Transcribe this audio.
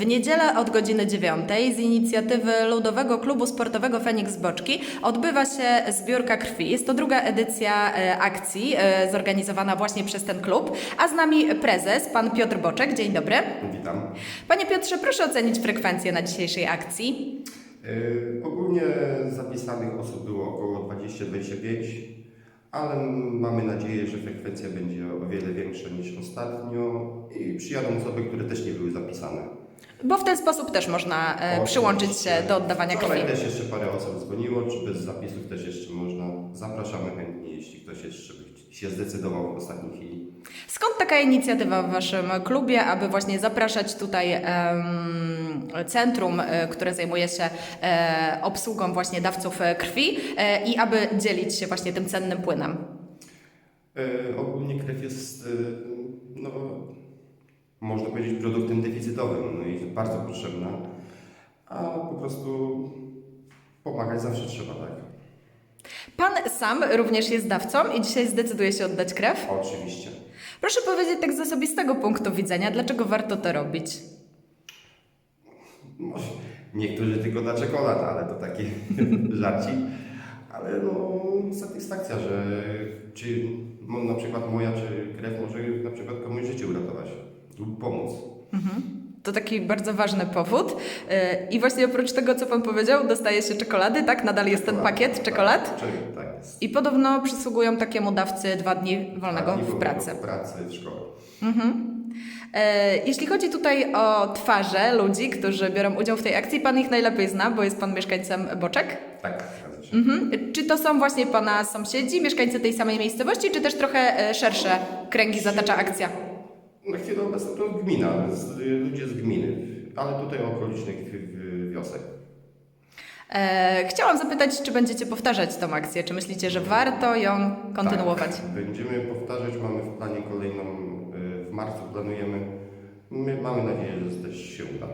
W niedzielę od godziny 9 z inicjatywy Ludowego Klubu Sportowego Feniks Boczki odbywa się zbiórka krwi. Jest to druga edycja e, akcji e, zorganizowana właśnie przez ten klub, a z nami prezes, pan Piotr Boczek. Dzień dobry. Witam. Panie Piotrze, proszę ocenić frekwencję na dzisiejszej akcji. Yy, ogólnie zapisanych osób było około 20-25, ale mamy nadzieję, że frekwencja będzie o wiele większa niż ostatnio i przyjadą osoby, które też nie były zapisane. Bo w ten sposób też można e, O, przyłączyć się do oddawania krwi. Wczoraj też jeszcze parę osób dzwoniło, czy bez zapisów też jeszcze można. Zapraszamy chętnie, jeśli ktoś jeszcze by się zdecydował w ostatniej chwili. Skąd taka inicjatywa w Waszym klubie, aby właśnie zapraszać tutaj em, centrum, e, które zajmuje się e, obsługą właśnie dawców e, krwi e, i aby dzielić się właśnie tym cennym płynem? Yy, ogólnie krew jest, yy, no, można powiedzieć, produktem deficytowym, no i jest bardzo potrzebna, a po prostu pomagać zawsze trzeba, tak? Pan sam również jest dawcą i dzisiaj zdecyduje się oddać krew. Oczywiście. Proszę powiedzieć tak z osobistego punktu widzenia, dlaczego warto to robić? Może niektórzy tylko dla czekolad, ale to taki żarcik. Ale no, satysfakcja, że czy mo- na przykład moja czy krew może na przykład komuś życie uratować lub pomóc. To taki bardzo ważny powód. E, I właśnie oprócz tego, co Pan powiedział, dostaje się czekolady, tak? Nadal jest ten pakiet czekolad. Tak, czy- tak jest. I podobno przysługują takiemu dawcy dwa dni wolnego Tak, i w pracy. W pracy, w szkole. E, Jeśli chodzi tutaj o twarze ludzi, którzy biorą udział w tej akcji, Pan ich najlepiej zna, bo jest Pan mieszkańcem Boczek. Tak, zgadza się. Mhm. Czy to są właśnie Pana sąsiedzi, mieszkańcy tej samej miejscowości, czy też trochę e, szersze kręgi zatacza akcja? Na chwilę obecną to gmina, z, ludzie z gminy, ale tutaj okolicznych wiosek. E, chciałam zapytać, czy będziecie powtarzać tą akcję? Czy myślicie, że warto ją kontynuować? Tak, będziemy powtarzać, mamy w planie kolejną, y, w marcu planujemy. My mamy nadzieję, że też się uda.